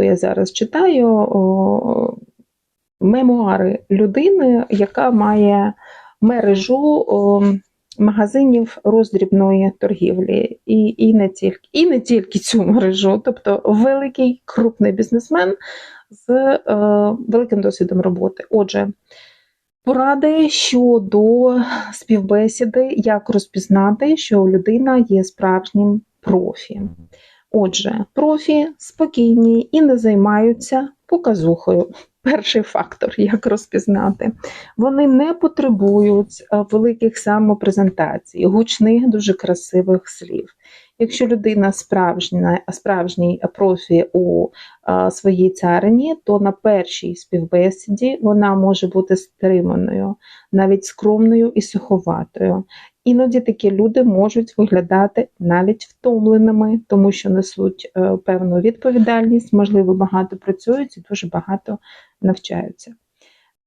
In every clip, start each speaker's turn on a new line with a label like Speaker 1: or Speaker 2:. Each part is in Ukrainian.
Speaker 1: яку я зараз читаю, мемуари людини, яка має мережу магазинів роздрібної торгівлі, і, і, не тільки, і не тільки цю мережу, тобто великий крупний бізнесмен з е, великим досвідом роботи. Отже, поради щодо співбесіди, як розпізнати, що людина є справжнім профі. Отже, профі спокійні і не займаються показухою. Перший фактор, як розпізнати. Вони не потребують е, великих самопрезентацій, гучних, дуже красивих слів. Якщо людина справжня, справжній профі у а, своїй царині, то на першій співбесіді вона може бути стриманою, навіть скромною і суховатою. Іноді такі люди можуть виглядати навіть втомленими, тому що несуть е, певну відповідальність, можливо, багато працюють і дуже багато навчаються.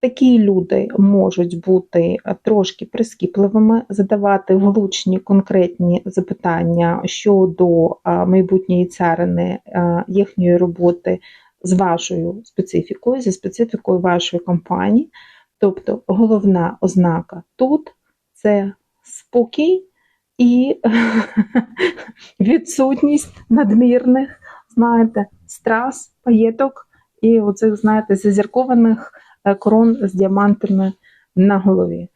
Speaker 1: Такі люди можуть бути трошки прискіпливими, задавати влучні конкретні запитання щодо майбутньої царини їхньої роботи з вашою специфікою, зі специфікою вашої компанії. Тобто головна ознака тут це спокій і відсутність надмірних, знаєте, страс, паєток і оцих, знаєте, зазіркованих корон з діамантами на голові.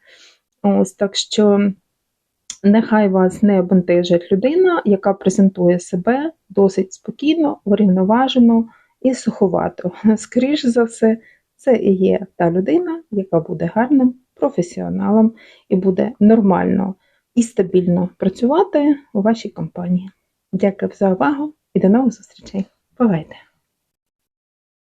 Speaker 1: Ось так що нехай вас не бентежить людина, яка презентує себе досить спокійно, врівноважено і суховато. Скоріше за все, це і є та людина, яка буде гарним професіоналом і буде нормально і стабільно працювати у вашій компанії. Дякую за увагу і до нових зустрічей. Бувайте!